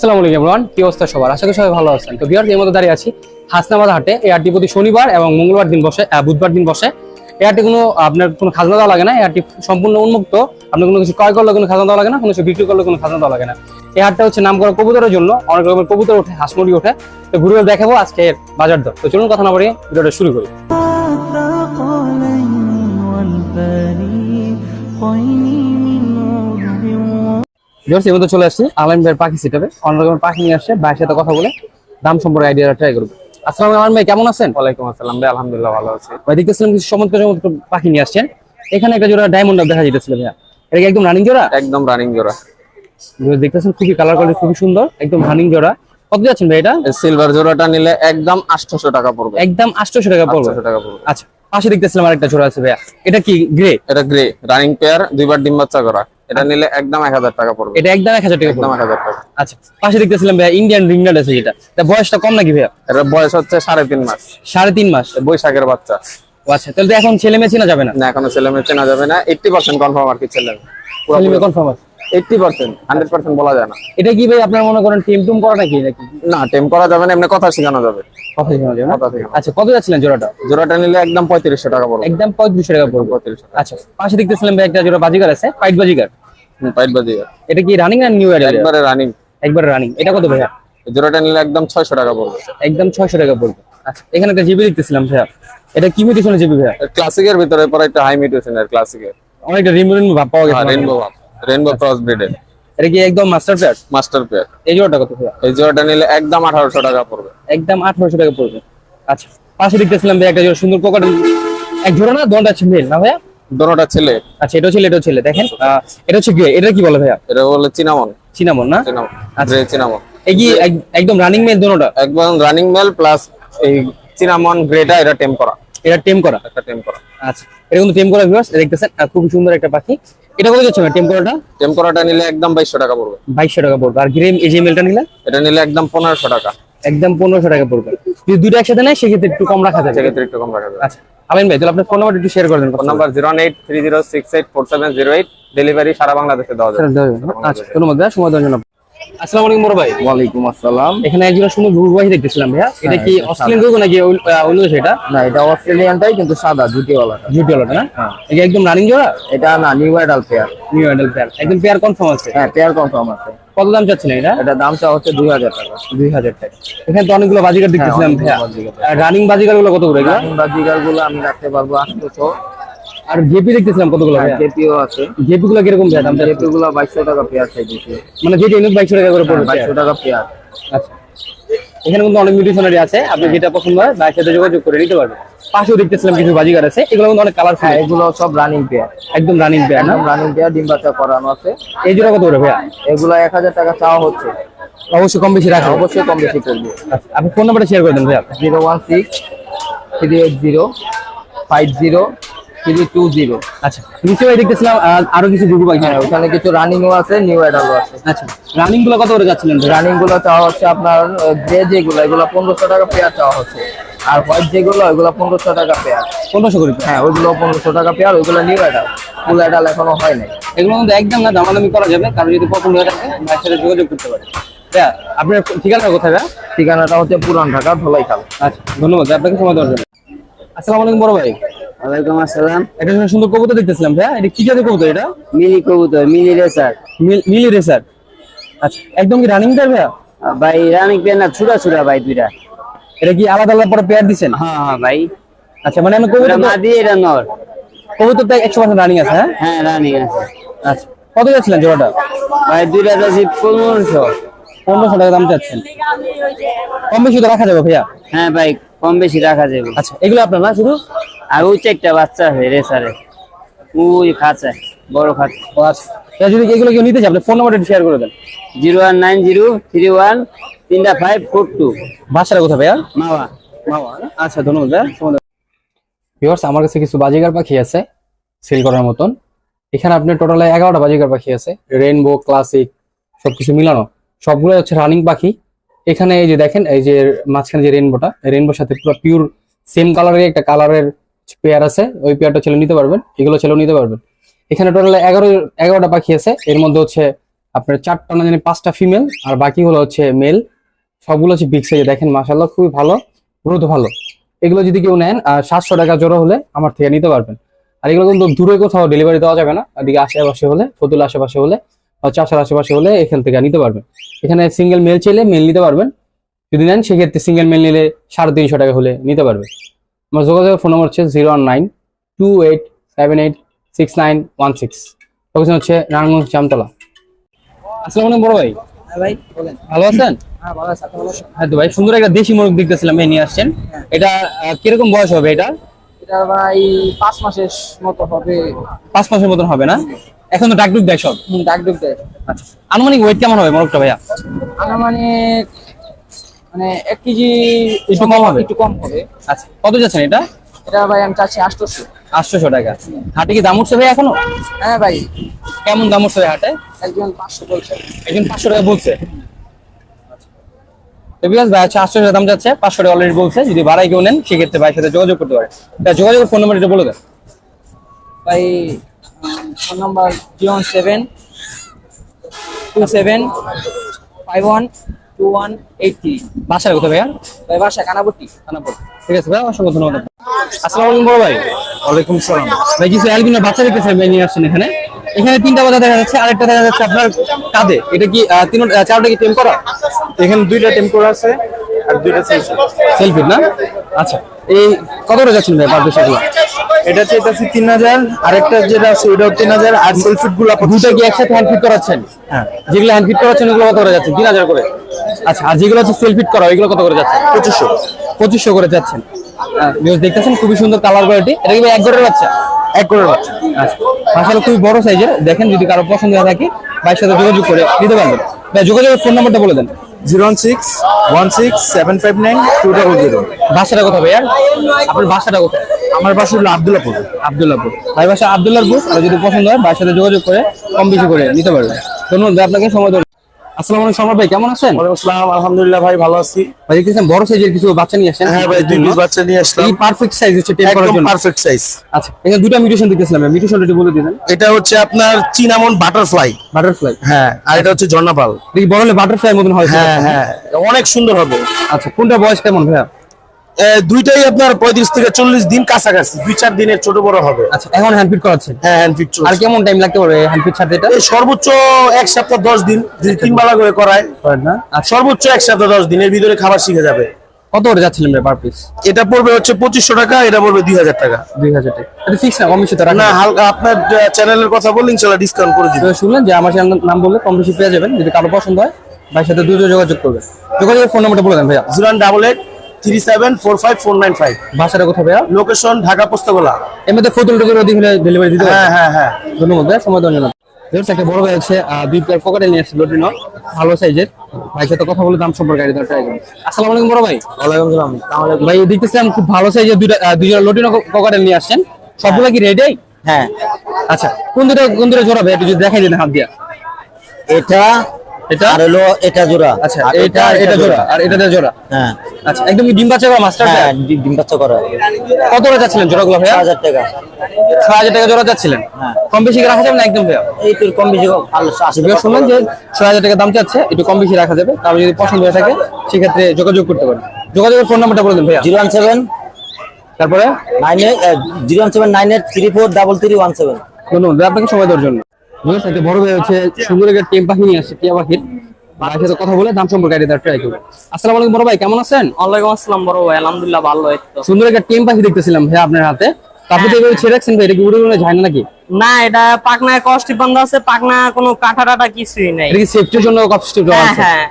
আসসালামু আলাইকুম এভরিওয়ান কি অবস্থা সবার আশা করি সবাই ভালো আছেন তো বিহার এর মধ্যে দাঁড়িয়ে আছি হাসনাবাদ হাটে এই হাটটি প্রতি শনিবার এবং মঙ্গলবার দিন বসে আহ, বুধবার দিন বসে এই হাটটি কোনো আপনার কোনো খাজনা দেওয়া লাগে না এই হাটটি সম্পূর্ণ উন্মুক্ত আপনার কোনো কিছু ক্রয় করলে কোনো খাজনা দেওয়া লাগে না কোনো কিছু বিক্রি করলে কোনো খাজনা দেওয়া লাগে না এই হাটটা হচ্ছে নাম করা কবুতরের জন্য অনেক রকমের কবুতর ওঠে হাঁসমুড়ি ওঠে তো ঘুরে দেখাবো আজকে এর বাজার দর তো চলুন কথা না বাড়িয়ে ভিডিওটা শুরু করি ثقلين والفريقين من عذب চলে আসছি আলম ভাইয়ের পাখি সিটাবে অনেক রকমের পাখি নিয়ে আসছে ভাইয়ের সাথে কথা বলে দাম সম্পর্কে ট্রাই করব। আসসালামু আলাইকুম ভাই কেমন আছেন? ওয়ালাইকুম আসসালাম ভাই আলহামদুলিল্লাহ ভালো আছি। ভাই দেখতেছিলাম কিছু চমৎকার চমৎকার পাখি নিয়ে আসছেন। এখানে একটা জোড়া ডায়মন্ড দেখা যেতেছিল ভাইয়া। এটা কি একদম রানিং জোড়া? একদম রানিং জোড়া। দেখতেছেন খুবই কালার কোয়ালিটি খুবই সুন্দর একদম রানিং জোড়া। কত যাচ্ছেন ভাই এটা? সিলভার জোড়াটা নিলে একদম আটশোশো টাকা পড়বে। একদম আটশোশো টাকা পড়বে। টাকা পড়বে। আচ্ছা পাশে দেখতেছিলাম আরেকটা জোড়া আছে ভাইয়া। এটা কি গ্রে এটা গ্রে রানিং পেয়ার দুইবার ডিম বাচ্চা করা। এটা নিলে একদম এক হাজার টাকা পড়বে। এটা একদম এক হাজার টাকা একদম পড়বে। এক হাজার টাকা। আচ্ছা পাশে দেখতেছিলাম ভাইয়া ইন্ডিয়ান রিংনাট আছে যেটা। তা বয়সটা কম নাকি ভাইয়া? এটার বয়স হচ্ছে সাড়ে তিন মাস। সাড়ে তিন মাস। বৈশাখের বাচ্চা। ও আচ্ছা তাহলে তো এখন ছেলে মেয়ে চেনা যাবে না? না এখনও ছেলে মেয়ে চেনা যাবে না। এইটটি পার্সেন্ট কনফার্ম আর কি ছেলে ছেলে মেয়ে কনফার্ম আছে। এইটটি পার্সেন্ট বলা যায় না। এটা কি ভাই আপনার মনে করেন টিম টুম করা নাকি নাকি? না টেম করা যাবে না এমনি কথা শেখানো যাবে। কথা শোনা যাবে না? কথা শেখানো। আচ্ছা কত যাচ্ছিলেন জোড়াটা? জোড়াটা নিলে একদম পঁয়ত্রিশশো টাকা পড়বে। একদম পঁয়ত্রিশশো টাকা পড়বে। পঁয়ত্রিশশো টাকা। আচ্ছা পাশে দেখতেছিলাম ভাই একটা জোড়া বাজিগার আছে পাইট বাজিগার। পাইট বাজি এটা কি রানিং না নিউ এর একবারে রানিং একবার রানিং এটা কত ভাইয়া? জোড়াটা নিলে একদম ছয়শো টাকা পড়বে। একদম ছয়শো টাকা পড়বে। আচ্ছা এখানে একটা জিবি দেখতেছিলাম ভাইয়া। এটা কি মিউটেশনের জিবি ভাইয়া? ক্লাসিকের ভিতরে পরে একটা হাই মিউটেশনের ক্লাসিকের অনেকটা রিমু রিমু ভাব পাওয়া গেছে রেইনবো রেইনবো ক্রস ব্রিডের এটা কি একদম মাস্টার প্লেয়ার মাস্টার পেয়ার এই জোড়াটা কত এই জোড়াটা নিলে একদম আঠারোশো টাকা পড়বে। একদম আঠারোশো টাকা পড়বে। আচ্ছা পাশে দেখতেছিলাম ভাই একটা জোড়া সুন্দর পোকাটা এক জোড়া না দোনটা আছে মেল না ভাইয়া? দোনোটা ছেলে। আচ্ছা এটা ছেলে এটা ছেলে দেখেন। এটা হচ্ছে গ্রে এটা কি বলে ভাইয়া? এটা বলে চিনামন। চিনামন না? আচ্ছা। চিনামন। এই কি এক- একদম রানিং মেল দোনোটা? একদম রানিং মেল প্লাস এই চিনামন গ্রেটা এটা টেম করা। এটা টেম করা। একটা টেম করা। আচ্ছা। এটা কিন্তু টেম করা ভিউয়ার্স দেখতেছেন খুব সুন্দর একটা পাখি। এটা কত যাচ্ছে টেম করাটা? টেম করাটা নিলে একদম বাইশশো টাকা পড়বে। বাইশশো টাকা পড়বে। আর গ্রেম মেলটা নিলে? এটা নিলে একদম পনেরোশো টাকা। একদম পনেরোশো টাকা পড়বে। যদি দুটো একসাথে নেয় সেক্ষেত্রে একটু কম রাখা যাবে। সেক্ষেত্রে একটু কম রাখা যাবে। আচ্ছা আমিন ভাই তাহলে আপনার ফোন নাম্বার একটু শেয়ার করে দেন phone number zero eight three zero six eight four seven zero eight delivery সারা বাংলাদেশে দেওয়া যাবে। আচ্ছা ধন্যবাদ সময় দেওয়ার জন্য। আসসালামু আলাইকুম বড় ভাই। ওয়ালাইকুম আসসালাম। এখানে একজন সুন্দর গুরু ভাই দেখতেছিলাম ভাইয়া। এটা কি অস্ট্রেলিয়ান গুরু নাকি অন্য- দেশ এটা? না এটা অস্ট্রেলিয়ানটাই কিন্তু সাদা জুটিওয়ালাটা। জুটি হলো না এটা একদম রানিং জোড়া? এটা না new adult pair new adult pair একদম পেয়ার কনফার্ম আছে? হ্যাঁ পেয়ার কনফার্ম আছে। কত দাম চাচ্ছিলেন এটা? এটা দামটা হচ্ছে দুই হাজার টাকা। দুই হাজার টাকা। এখানে তো অনেকগুলো বাজিকার দেখতেছিলাম ভাইয়া। বাজিগার। রানিং বাজিকারগুলো কত করে এগুলো? বাজিগারগুলো আমি রাখতে পারব আটশোশো আর জেপি দেখতেছিলাম কতগুলো ভাইয়া? জেপিও আছে। জেপি গুলো কীরকম ভাইয়া দাম? জেপি গুলো বাইশশো টাকা পেয়ার চাইতেছে। মানে যেটা ইউনিট বাইশশো টাকা করে পড়বে বাইশশো টাকা পেয়ার। আচ্ছা। এখানে কিন্তু অনেক মিউটেশনারি আছে। আপনি যেটা পছন্দ হয় তার সাথে যোগাযোগ করে নিতে পারবেন। পাশেও দেখতেছিলাম কিছু বাজিকার আছে। এগুলো কিন্তু অনেক কালারফুল হ্যাঁ এগুলো সব রানিং পেয়ার একদম রানিং পেয়ার না? রানিং পেয়ার ডিম বাচ্চা করানো আছে। এই জোড়া কত করে ভাইয়া? এগুলো এক হাজার টাকা চাওয়া হচ্ছে। অবশ্যই কম বেশি রাখা অবশ্যই কম বেশি করব। আচ্ছা, আপনি ফোন নাম্বারটা শেয়ার করে দেন ভাইয়া। Zero one six three eight zero five zero three two zero আচ্ছা নিশ্চয়ই দেখতেছিলাম আরও কিছু গুরু পাখি হ্যাঁ ওখানে কিছু রানিংও আছে নিউ অ্যাডালও আছে। আচ্ছা রানিংগুলো কত করে যাচ্ছিলেন? রানিংগুলো চাওয়া হচ্ছে আপনার গ্রে যেগুলো এগুলো পনেরোশো টাকা পেয়ার চাওয়া হচ্ছে। আর হোয়াইট যেগুলো এগুলো পনেরোশো টাকা পেয়ার পনেরোশো করে হ্যাঁ ওইগুলো পনেরোশো টাকা পেয়ার ওইগুলো নিউ অ্যাডাল ফুল অ্যাডাল এখনও হয় নাই। এগুলো কিন্তু একদম না দামাদামি করা যাবে কারও যদি পছন্দ হয়ে থাকে ভাইয়ের সাথে যোগাযোগ করতে পারে আপনার ঠিকানা কোথায় ঠিকানাটা হচ্ছে পুরান ঢাকা ধলাই খাল আচ্ছা ধন্যবাদ আপনাকে সময় দেওয়ার জন্য। আসসালামু আলাইকুম বড় ভাই। ওয়ালাইকুম আসসালাম। এটা সুন্দর কবুতর দেখতেছিলাম ভাইয়া। এটা কি জাতের কবুতর এটা? মিলি কবুতর মিলি রেসার। মিলি রেসার। আচ্ছা একদম কি রানিং টার ভাইয়া? ভাই রানিং পেয়ার না ভাই দুইটা। এটা কি আলাদা আলাদা পরে পেয়ার দিছেন? হ্যাঁ হ্যাঁ ভাই। আচ্ছা মানে আমি কবুতর মাদি এটা নর। কবুতর তো একশো পার্সেন্ট রানিং আছে হ্যাঁ? হ্যাঁ রানিং আছে। আচ্ছা কত যাচ্ছিলেন জোড়াটা? ভাই দুইটা যাচ্ছি পনেরোশো। পনেরোশো টাকা দাম চাচ্ছেন। কম বেশি তো রাখা যাবে ভাইয়া? হ্যাঁ ভাই কম বেশি রাখা যাবে। আচ্ছা এগুলো আপনার না শুধু? আর ওই একটা বাচ্চা আছে রেসারে ওই খাঁচা বড় খাঁচা। যদি এগুলো কেউ নিতে চায় আপনি ফোন নাম্বারটা শেয়ার করে দেন। Zero one nine zero three one তিনটা ফাইভ ফোর টু বাসাটা কোথায় ভাইয়া? মাওয়া। আচ্ছা ধন্যবাদ ভাইয়া। ভিউয়ার্স আমার কাছে কিছু বাজিগার পাখি আছে সেল করার মতন। এখানে আপনার টোটালে এগারোটা বাজিগার পাখি আছে রেইনবো ক্লাসিক সবকিছু মিলানো। সবগুলো হচ্ছে রানিং পাখি। এখানে এই যে দেখেন এই যে মাঝখানে যে রেইনবোটা রেইনবোর সাথে পুরো পিওর সেম কালারের একটা কালারের পেয়ার আছে, ওই পেয়ারটা ছেলে নিতে পারবেন, এগুলো ছেলেও নিতে পারবেন। এখানে টোটাল এগারো, এগারোটা পাখি আছে, এর মধ্যে হচ্ছে আপনার চারটা না জানি পাঁচটা ফিমেল আর বাকি হলো হচ্ছে মেল সবগুলো হচ্ছে বিগ সাইজে দেখেন মাসাল্লাহ খুবই ভালো গ্রোথ ভালো। এগুলো যদি কেউ নেন আর সাতশো টাকা জোড়া হলে আমার থেকে নিতে পারবেন। আর এগুলো কিন্তু দূরে কোথাও ডেলিভারি দেওয়া যাবে না, এদিকে আশেপাশে হলে, ফতুল আশেপাশে হলে চাষার আশেপাশে হলে এখান থেকে নিতে পারবেন। এখানে সিঙ্গেল মেল চাইলে মেল নিতে পারবেন। যদি নেন, সেক্ষেত্রে সিঙ্গেল মেল নিলে সাড়ে তিনশো টাকা হলে নিতে পারবে আমার যোগাযোগের ফোন নম্বর হচ্ছে zero one nine two eight seven eight six nine one six location হচ্ছে নারায়ণগঞ্জ জামতলা। আসসালামু আলাইকুম বড় ভাই। হ্যাঁ ভাই বলেন। ভালো আছেন? হ্যাঁ ভালো আছেন? হ্যাঁ তো ভাই সুন্দর একটা দেশি মোরগ দেখতেছিলাম এই নিয়ে আসছেন। এটা কীরকম বয়স হবে এটা? এটা ভাই পাঁচ মাসের মতো হবে। পাঁচ মাসের মতন হবে না? এখন তো ডাকডুক দেয় সব। দেয়। আচ্ছা আনুমানিক ওয়েট কেমন হবে মোরগটা ভাইয়া? আনুমানিক মানে এক কেজি একটু কম হবে? একটু কম হবে। আচ্ছা কত যাচ্ছেন এটা? এটা ভাই আমি চাচ্ছি আটশোশো। আটশোশো টাকা। হাটে কি দাম উঠছে ভাই এখনও? হ্যাঁ ভাই। কেমন দাম উঠছে হাটে? একজন পাঁচশো বলছে। একজন পাঁচশো টাকা বলছে। ভাই আটশো দাম যাচ্ছে পাঁচশো টাকা অলরেডি বলছে। যদি কেউ নেন সেক্ষেত্রে ভাইয়ের সাথে যোগাযোগ করতে পারে যোগাযোগের ফোন নাম্বার এটা বলে দেন। ভাই phone number zero seven two seven five one two one eight three বাসার কোথায় ভাইয়া? ভাই বাসা কানাপট্টি খানাপুর ঠিক আছে ভাই অসংখ্য ধন্যবাদ। আসসালামু আলাইকুম বড় ভাই। ওয়ালাইকুম সালাম। ভাই কিছু অ্যালবিনো বাচ্চা দেখতেছেন ভাই নিয়ে আসছেন এখানে। এখানে তিনটা বাচ্চা দেখা যাচ্ছে আরেকটা দেখা যাচ্ছে আপনার কাঁধে। এটা কি তিন চারটা কি টেম করা? এখানে দুইটা টেম্পোর আছে আর দুইটা সেলফি। সেলফি না? আচ্ছা এই কত করে যাচ্ছেন ভাই পার সেগুলো এটা চাইতেছি তিন হাজার আরেকটা যেটা আছে ওইটাও তিন হাজার আর সেলফিটগুলো দুইটা কি একসাথে হ্যান্ড ফিট করাচ্ছেন? হ্যাঁ। যেগুলো হ্যান্ড ফিট করাচ্ছেন ওগুলো কত করে যাচ্ছে তিন হাজার করে? আচ্ছা আর যেগুলো হচ্ছে সেলফিট করা ওইগুলো কত করে যাচ্ছে? পঁচিশশো। পঁচিশশো করে যাচ্ছেন নিউজ দেখতেছেন খুবই সুন্দর কালার কোয়ালিটি এটা কি এক ঘরের বাচ্চা? এক বাচ্চা। আচ্ছা আসলে খুবই বড় সাইজের দেখেন যদি কারও পছন্দ হয়ে থাকে ভাইয়ের সাথে যোগাযোগ করে নিতে পারবেন। ভাই যোগাযোগের ফোন নাম্বারটা বলে দেন। Zero one six one six seven five nine two double zero. বাসাটা কোথায় ভাইয়ার আপনার বাসাটা কোথায়? আমার বাসা হলো আবদুল্লাপুর। আবদুল্লাহপুর ভাই বাসা আবদুল্লাহপুর আর যদি পছন্দ হয় ভাইয়ের সাথে যোগাযোগ করে কম বেশি করে নিতে পারবেন। ধন্যবাদ আপনাকে সময়। আসসালামু আলাইকুম সমর ভাই কেমন আছেন? ওয়ালাইকুম আসসালাম আলহামদুলিল্লাহ ভাই ভালো আছি। ভাই দেখতেছেন বড় সাইজের কিছু বাচ্চা নিয়ে আসেন হ্যাঁ ভাই দুই পিস বাচ্চা নিয়ে আসলাম। এই পারফেক্ট সাইজ হচ্ছে টেন করার একদম পারফেক্ট সাইজ আচ্ছা এখানে দুটো মিউটেশন দেখতেছিলাম বলে দিবেন। এটা হচ্ছে আপনার চিনামন বাটারফ্লাই বাটারফ্লাই হ্যাঁ আর এটা হচ্ছে বাটারফ্লাই মতন হয় হ্যাঁ হ্যাঁ অনেক সুন্দর হবে। আচ্ছা কোনটা বয়স কেমন ভাইয়া? দুইটাই আপনার পঁয়ত্রিশ থেকে চল্লিশ দিন কাছাকাছি দুই চার দিনের ছোট বড় হবে। আচ্ছা এখন হ্যান্ড ফিট করাচ্ছেন? হ্যাঁ হ্যান্ড ফিট আর কেমন টাইম লাগতে পারবে হ্যান্ড ফিট এটা? সর্বোচ্চ এক সপ্তাহ দশ দিন যদি তিন বেলা করে করায় না? আর সর্বোচ্চ এক সপ্তাহ দশ দিনের ভিতরে খাবার শিখে যাবে। কত করে যাচ্ছিলেন পার পিস এটা পড়বে হচ্ছে পঁচিশশো টাকা এটা পড়বে দুই হাজার টাকা। দুই হাজার টাকা। এটা ফিক্স না কম বেশি তো না হালকা আপনার চ্যানেলের কথা বললে ইনশাল্লাহ ডিসকাউন্ট করে দিবে শুনলেন যে আমার চ্যানেল নাম বললে কম বেশি পেয়ে যাবেন যদি কারও পছন্দ হয় ভাইয়ের সাথে দ্রুত যোগাযোগ করবেন। যোগাযোগের ফোন নাম্বারটা বলে দেন ভাইয়া। Zero double eight three seven four five four nine five. ভাষাটা কোথায় ভাইয়া? লোকেশন ঢাকা পোস্তগোলা। এমনিতে ফতুল টুকুর অধিক হলে ডেলিভারি দিতে হ্যাঁ হ্যাঁ হ্যাঁ। ধন্যবাদ ভাই সময় দেওয়ার জন্য। একটা বড় ভাই দুই পকেটে নিয়ে আসছে লটিনো ভালো সাইজের। সাথে কথা বলে দাম সম্পর্কে আইডিয়া ট্রাই করুন। আসসালামু আলাইকুম বড় ভাই। ওয়ালাইকুম সালাম। ভাই দেখতেছিলাম খুব ভালো সাইজের দুইটা আহ, দুইটা লটিনো পকেটে নিয়ে আসছেন। সবগুলো কি রেডি হ্যাঁ। আচ্ছা কোন দুটো কোন দুটো জোড়া ভাই? একটু যদি দেখাই দিন হাত দিয়া। এটা এটা? আর হলো এটা জোড়া। আচ্ছা এটা এটা জোড়া। আর এটা জোড়া? হ্যাঁ। আচ্ছা একদম ডিম বাচ্চা করা মাস্টার হ্যাঁ ডিম বাচ্চা করা। কত করে যাচ্ছিলেন জোড়াগুলো ভাইয়া? হাজার টাকা। ছয় হাজার টাকা জোড়া যাচ্ছিলেন হ্যাঁ। কম বেশি রাখা যাবে না একদম ভাইয়া? এই তোর কম বেশি কম আলো আশি ভিডিও শুনলেন যে ছয় হাজার টাকা দাম চাচ্ছে একটু কম বেশি রাখা যাবে। কারও যদি পছন্দ হয়ে থাকে সেক্ষেত্রে যোগাযোগ করতে পারেন। যোগাযোগের ফোন নাম্বারটা বলে দিন ভাইয়া। জিরো ওয়ান সেভেন তারপরে? Nine eight zero one seven nine eight three four double three one seven. ধন্যবাদ ভাই, আপনাকে সময় দেওয়ার জন্য। বুঝেছেন? একটা বড় ভাই হচ্ছে সুন্দর একটা টেম পাখি নিয়ে আসছে টিয়া পাখির। ভাইয়ের সাথে কথা বলে দাম সম্পর্কে আইডিয়া ট্রাই করব। আসসালামু আলাইকুম বড় ভাই কেমন আছেন? ওয়ালাইকুম আসসালাম বড় ভাই আলহামদুলিল্লাহ ভালো তো। সুন্দর একটা টেম পাখি দেখতেছিলাম ভাই আপনার হাতে। তারপরে তো এভাবে ছেড়ে রাখছেন ভাই এটা কি উড়ে উড়ে যায় না নাকি? না এটা পাকনায় কষ্টি বান্ধা আছে পাকনা কোনো কাটা টাটা কিছুই নাই। এটা কি সেফটির জন্য হ্যাঁ হ্যাঁ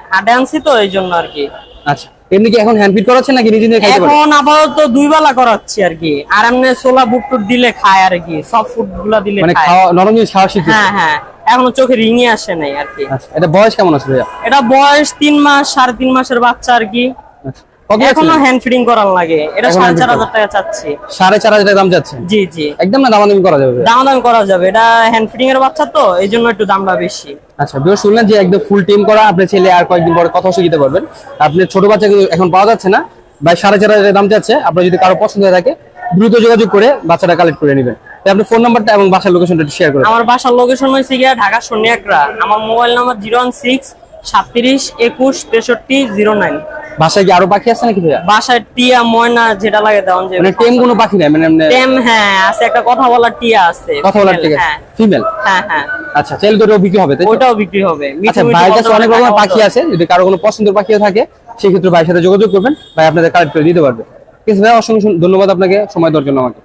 তো এই জন্য আর কি। আচ্ছা। এমনি কি এখন হ্যান্ড ফিট করাচ্ছেন নাকি নিজে নিজে খাইতে পারেন এখন আপাতত দুই বেলা করাচ্ছি আর কি। আর এমনি সোলা বুট টুট দিলে খায় আর কি সব ফুডগুলা দিলে মানে খাওয়া নরম জিনিস খাওয়া শিখছে হ্যাঁ হ্যাঁ। এখনও চোখে রিঙে আসে নাই আর কি। আচ্ছা এটা বয়স কেমন আছে ভাইয়া? এটা বয়স তিন মাস সাড়ে তিন মাসের বাচ্চা আর কি। আচ্ছা। এখনও হ্যান্ড ফিডিং করার লাগে। এটা এখন সাড়ে hand চার feeding হাজার টাকা চাচ্ছি। সাড়ে চার হাজার টাকা দাম যাচ্ছে? জি জি। একদম না দামাদামি করা যাবে? ভাইয়া? দামাদামি করা যাবে। এটা হ্যান্ড ফিডিং এর বাচ্চা তো এই জন্য একটু দামটা বেশি। আচ্ছা বিও শুনলেন যে একদম ফুল টিম করা আপনি ছেলে আর কয়েকদিন পরে কথা শিখতে পারবেন। আপনি ছোট বাচ্চাকে এখন পাওয়া যাচ্ছে না। ভাই সাড়ে চার হাজার দাম যাচ্ছে। আপনার যদি কারও পছন্দ হয়ে থাকে দ্রুত যোগাযোগ করে বাচ্চাটা কালেক্ট করে নেবেন। আপনি ফোন নাম্বারটা এবং বাসার লোকেশনটা শেয়ার করে দিন। আমার বাসার লোকেশন হয়েছে গিয়া ঢাকা সোনিয়াকড়া আমার mobile number zero one six সাতত্রিশ একুশ তেষট্টি জিরো নাইন। বাসায় কি আরও পাখি আছে নাকি ভাইয়া? বাসায় টিয়া ময়না যেটা লাগে যে মানে টেম কোনো পাখি নাই মানে টেম হ্যাঁ আছে একটা কথা বলার টিয়া আছে কথা বলার ঠিক আছে হ্যাঁ। ফিমেল হ্যাঁ হ্যাঁ। আচ্ছা চাইলে তো বিক্রি হবে তাই তো? ওইটাও বিক্রি হবে আচ্ছা ভাইয়ের কাছে অনেক রকমের পাখি আছে যদি কারও কোনো পছন্দের পাখিও থাকে সেক্ষেত্রে ভাইয়ের সাথে যোগাযোগ করবেন ভাই আপনাদের কালেক্ট করে দিতে পারবে। ঠিক আছে ভাই অসংখ্য ধন্যবাদ আপনাকে। সময় দেওয়ার জন্য আমাকে।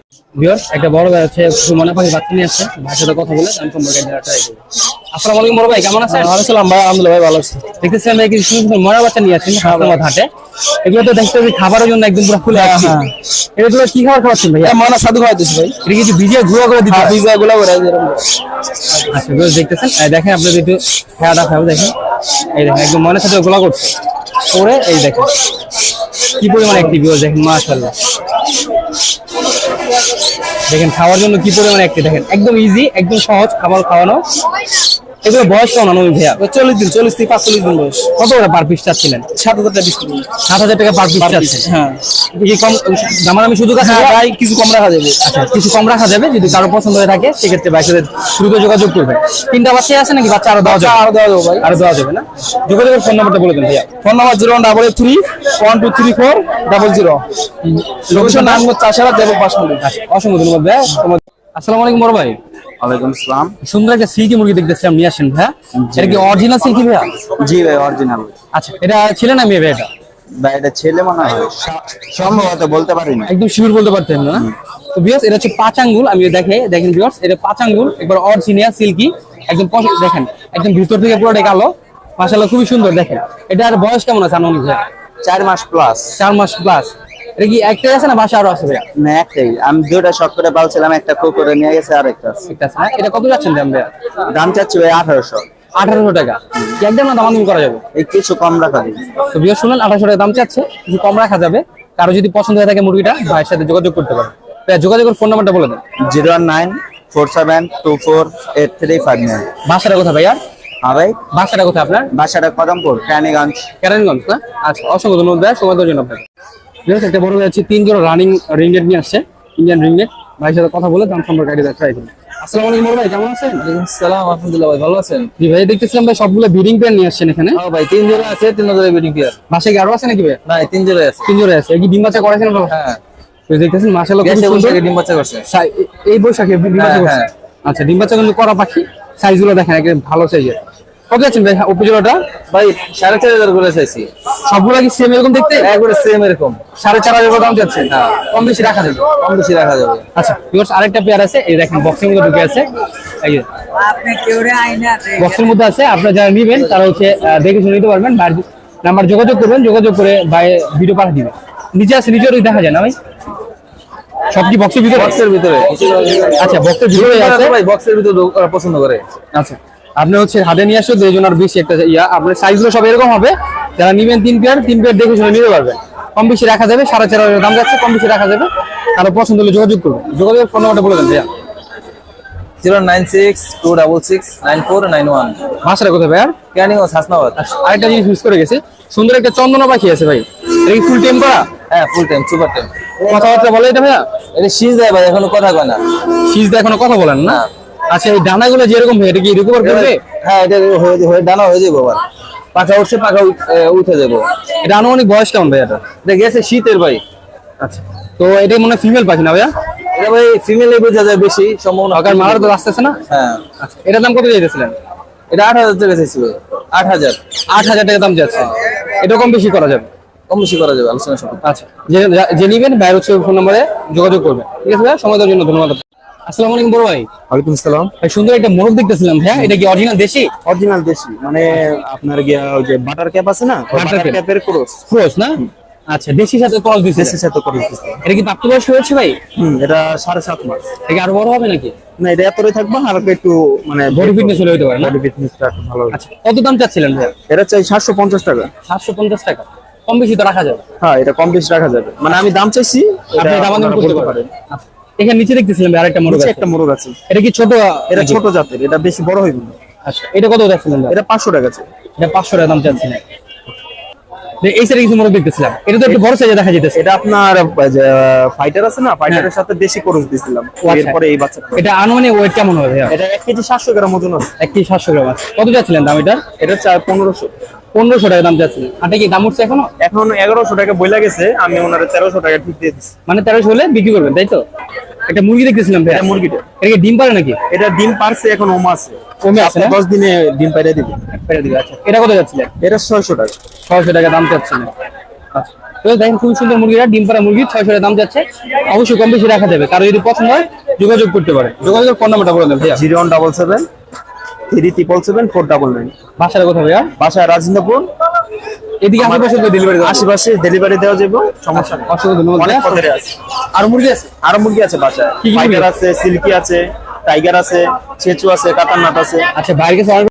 একটা বড় ভাই সুমনা পাখি বাচ্চা নিয়ে আসছে। ভাইয়ের সাথে কথা বলে আমি সম্পর্কে ট্রাই করব। আসসালামু আলাইকুম বড় ভাই কেমন আছেন? ভালো ছিলাম ভাই আলহামদুলিল্লাহ ভাই ভালো আছি। দেখতেছি আমি কিছু সুন্দর বাচ্চা নিয়ে আসছেন হাসনাবাদ হাটে এগুলো তো দেখতে খাবারের জন্য একদম পুরো ফুলে আছে এগুলো কি খাবার খাওয়াচ্ছেন ভাইয়া? মনে সাধু ভাই। এটা কিছু ভিজিয়ে গুঁড়ো করে দিতে হয়? গুলা করে আচ্ছা বেশ দেখতেছেন? দেখেন আপনাদের একটু খেয়াটা খাবে দেখেন। এই দেখেন একদম মনের সাথে গোলা করছে। করে এই দেখেন, কি পরিমাণ একটি বিও দেখেন, মাশাআল্লাহ। দেখেন, খাওয়ার জন্য কি পরিমাণ একটি দেখেন, একদম ইজি একদম সহজ খাবার খাওয়ানো। এগুলো বয়স কেমন আনুন ভাইয়া? চল্লিশ দিন চল্লিশ থেকে পাঁচচল্লিশ দিন বয়স। কত করে পার পিস চাচ্ছিলেন? সাত হাজার টাকা সাত হাজার টাকা পার পিস চাচ্ছেন। হ্যাঁ। কি কম দামাদামি সুযোগ আছে হ্যাঁ ভাই কিছু কম রাখা যাবে। আচ্ছা কিছু কম রাখা যাবে যদি কারও পছন্দ হয়ে থাকে সেক্ষেত্রে ভাইয়ের সাথে দ্রুত যোগাযোগ করবেন তিনটা বাচ্চাই আছে নাকি? বাচ্চা আরও দেওয়া যাবে? আরও দেওয়া যাবে ভাই। আরও দেওয়া যাবে না? যোগাযোগের ফোন নাম্বারটা বলে দেন ভাইয়া। Phone number zero double eight three one two three four double zero location Narayanganj Chashara দেব পাঁচমন্দির আচ্ছা, অসংখ্য ধন্যবাদ ভাইয়া। তোমার- আসসালামু আলাইকুম বড় ভাই। ওয়ালাইকুম আসসালাম। সুন্দর একটা সিল্কি মুরগি দেখতেছিলাম নিয়ে আসেন ভাইয়া। এটা কি অরিজিনাল সিল্কি ভাইয়া? জি ভাই অরিজিনাল আচ্ছা এটা ছিল না মেয়ে ভাই এটা? ভাই এটা ছেলে মনে হয়। সম্ভবত বলতে পারি না। একদম শিবির বলতে পারতেন না। তো বিয়াস এটা হচ্ছে পাঁচ আঙ্গুল আমি দেখে দেখেন বিয়াস এটা পাঁচ আঙ্গুল একবার অরিজিনাল সিল্কি একদম দেখেন একদম ভিতর থেকে পুরোটাই কালো। মাশাআল্লাহ খুবই সুন্দর দেখেন। এটার বয়স কেমন আছে আনুমানিক চার মাস প্লাস চার মাস প্লাস এটা কি একটাই আছে না বাসা আরও আছে ভাইয়া? না একটাই। আমি দুটা শখ করে পালছিলাম একটা কুকুরে নিয়ে গেছে আর একটা আছে। একটা আছে এটা কত যাচ্ছেন দাম ভাইয়া? দাম চাচ্ছি ভাই আঠারোশো। আঠারোশো টাকা। কি একদম না দামাদামি করা যাবে? কিছু কম রাখা দিই তো বিয়ে শুনলেন আঠারোশো টাকা দাম চাচ্ছে কিছু কম রাখা যাবে। কারও যদি পছন্দ হয়ে থাকে মুরগিটা ভাইয়ের সাথে যোগাযোগ করতে পারে যোগাযোগের ফোন নাম্বারটা বলে দেন। Zero nine four seven two four eight three five nine. বাসাটা কোথায় ভাইয়া? হ্যাঁ ভাই। বাসাটা কোথায় আপনার? বাসাটা কদমপুর ক্যানিগঞ্জ কেরানীগঞ্জ না? আচ্ছা অসংখ্য ধন্যবাদ সময় দেওয়ার জন্য বিয়াস একটা বড় ভাই আছে তিন জোড়া রানিং রিংনেট নিয়ে আসছে ইন্ডিয়ান রিংনেট ভাইয়ের সাথে কথা বলে দাম সম্পর্কে আইডিয়া ট্রাই করুন আসসালামু আলাইকুম ভাই কেমন আছেন? সালাম আলহামদুলিল্লাহ ভাই ভালো আছেন? জি ভাই দেখতেছিলাম ভাই সবগুলো বিডিং প্যান নিয়ে আসছেন এখানে। হ্যাঁ ভাই তিন জোড়া আছে তিন জোড়া বেডিং পেয়ার বাসায় কি আরও আছে নাকি ভাই? না এই তিন জোড়া আছে। তিন জোড়া আছে। এই কি ডিম বাচ্চা করেছেন হ্যাঁ। তো দেখতেছেন মাশাআল্লাহ খুব সুন্দর। ডিম বাচ্চা করছে। এই বৈশাখে ডিম বাচ্চা হ্যাঁ, করছে? হ্যাঁ। আচ্ছা ডিম বাচ্চা কিন্তু করা পাখি। দেখেন একদম ভালো সাইজের কত ভাই উপজেলাটা ভাই সাড়ে চার হাজার করে চাইছি। সবগুলো কি সেম এরকম দেখতে? একবারে সেম এরকম। সাড়ে চার হাজার দাম যাচ্ছে কম বেশি রাখা যাবে? কম বেশি রাখা যাবে। আচ্ছা ভিউয়ার্স আরেকটা পেয়ার আছে এই দেখেন বক্সের মধ্যে ঢুকে আছে। বক্সের মধ্যে আছে আপনারা যারা নেবেন তারা হচ্ছে আহ, দেখে শুনে নিতে পারবেন নাম্বার যোগাযোগ করবেন যোগাযোগ করে ভাই ভিডিও পাঠিয়ে দিবেন। নিচে আছে ওই দেখা যায় না ভাই? সব কি বক্সের ভিতরে? বক্সের ভিতরে। আচ্ছা বক্সের ভিতরে আছে। ভাই বক্সের ভিতরে পছন্দ করে। আচ্ছা। আপনি হচ্ছে হাতে নিয়ে আসো দুই জন আর বেশি একটা ইয়া আপনার সাইজগুলো সব এরকম হবে। যারা নিবেন তিন পেয়ার তিন পেয়ার দেখে শুনে নিতে পারবেন। কম বেশি রাখা যাবে সাড়ে চার হাজার দাম যাচ্ছে কম বেশি রাখা যাবে। কারও পছন্দ হলে যোগাযোগ করবেন। যোগাযোগের ফোন নাম্বারটা বলে দেন ভাইয়া। Zero nine six two double six nine four nine one. ভাষাটা কোথায় ভাইয়া? হাসনাবাদ। আরেকটা জিনিস মিস করে গেছে। সুন্দর একটা চন্দনা পাখি আছে ভাই। কি ফুল করা হ্যাঁ ফুল টাইম সুপার টাইম কথাবার্তা বলে এটা ভাইয়া? এটা শীষ দেয় ভাই এখনও কথা কয় না। দিয়ে এখনও কথা বলেন না। আচ্ছা এই ডানাগুলো যেরকম হয় এটা কি রিকভার করবে? হ্যাঁ এটা হয়ে হয়ে ডানা হয়ে যাব আবার। পাখা উঠছে পাখা উঠে যাব। এটা আনুমানিক বয়স কেমন ভাই এটা? এটা গেছে শীতের ভাই। আচ্ছা তো এটা মনে হয় ফিমেল পাখি না ভাইয়া? এটা ভাই ফিমেলে বোঝা যায় বেশি সম্ভাবনা কারণ মারার তো আসতেছে না? হ্যাঁ। আচ্ছা এটার দাম কত চাইতেছিলেন? এটা আট হাজার টাকা চাইছি ভাই আট হাজার। আট হাজার টাকা দাম যাচ্ছে। এটা কম বেশি করা যাবে? কম বেশি করা যাবে আলোচনা সব আচ্ছা যে নিবেন বাইরে হচ্ছে ফোন নম্বরে যোগাযোগ করবেন। ঠিক আছে ভাইয়া? সময় দেওয়ার জন্য ধন্যবাদ আসসালামু আলাইকুম বড় ভাই। ওয়ালাইকুম সালাম ভাই সুন্দর একটা মোরগ দেখতেছিলাম ভাইয়া এটা কি অরিজিনাল দেশি? অরিজিনাল দেশি মানে আপনার গিয়া ওই যে বাটার ক্যাপ আছে না বাটার ক্যাপের ক্রস ক্রস না? আচ্ছা দেশির সাথে ক্রস দিছে। দেশির সাথে দিতেছে এটা কি প্রাপ্তবয়স্ক হয়েছে ভাই? হুম এটা সাড়ে সাত মাস। এটা কি আরও বড় হবে নাকি? না এটা এতটাই থাকবে হালকা একটু মানে বডি ফিটনেস হলে হতে পারে না? বডি ফিটনেসটা একটু ভালো। আচ্ছা কত দাম চাচ্ছিলেন ভাইয়া এটা চাই সাতশো পঞ্চাশ টাকা। সাতশো পঞ্চাশ টাকা। কম বেশি তো রাখা যাবে। হ্যাঁ এটা কম বেশি রাখা যাবে। মানে আমি দাম চাইছি আপনি দাম করতে পারেন। আচ্ছা। এখানে নিচে দেখতেছিলাম আরেকটা মোরগ আছে। একটা মোরগ আছে। এটা কি ছোট? এটা ছোট জাতের এটা বেশি বড় হইবে আচ্ছা এটা কত যাচ্ছিলেন এটা পাঁচশো টাকা আছে। এটা পাঁচশো টাকা দাম চাচ্ছিলেন এই সাইডে কিছু মোরগ দেখতেছিলাম। এটা তো একটু বড় সাইজে দেখা যেতেছে এটা আপনার ফাইটার আছে না? ফাইটারের সাথে দেশি করস দিছিলাম। ও আচ্ছা। এরপরে এই বাচ্চা এটা আনুমানিক ওয়েট কেমন হবে ভাইয়া এটা এক কেজি সাতশো গ্রাম ওজন আছে। এক কেজি সাতশো গ্রাম আছে। কত যাচ্ছিলেন দাম এটা? এটা পনেরোশো। টাকা দাম কি দাম উঠছে এখনও? এখন এগারোশো টাকা বইলা গেছে আমি ওনার তেরোশো টাকা ঠিক দিয়ে দিচ্ছি মানে তেরোশো হলে বিক্রি করবেন তাই তো? একটা মুরগি দেখতেছিলাম এটা মুরগিটা এটা কি ডিম পারে নাকি? এটা ডিম পারছে এখন ওমা আছে। কমে আছে না? দশ দিনে ডিম পাইরে দিবে। পেরে দিবে আচ্ছা। এটা কত যাচ্ছিলেন এটা ছয়শো টাকা। ছয়শো টাকা দাম চাচ্ছিলেন আচ্ছা। তো দেখেন খুবই সুন্দর মুরগিরা ডিম পাড়া মুরগি ছয়শো টাকা দাম যাচ্ছে। অবশ্যই কম বেশি রাখা যাবে। কারও যদি পছন্দ হয় যোগাযোগ করতে পারে। যোগাযোগের ফোন নাম্বারটা বলে দেন ভাইয়া। Double seven three triple seven four double nine. বাসাটা কোথায় ভাইয়া? বাসায় রাজেন্দ্রপুর এদিকে আশেপাশে ডেলিভারি আশেপাশে ডেলিভারি দেওয়া যাবে সমস্যা নেই। অসংখ্য ধন্যবাদ অনেক। পদের আছে। আর মুরগি আছে? আরও মুরগি আছে বাসায়। আছে সিল্কি আছে টাইগার আছে চেচু আছে কাতারনাট আছে। আচ্ছা বাইরে কাছে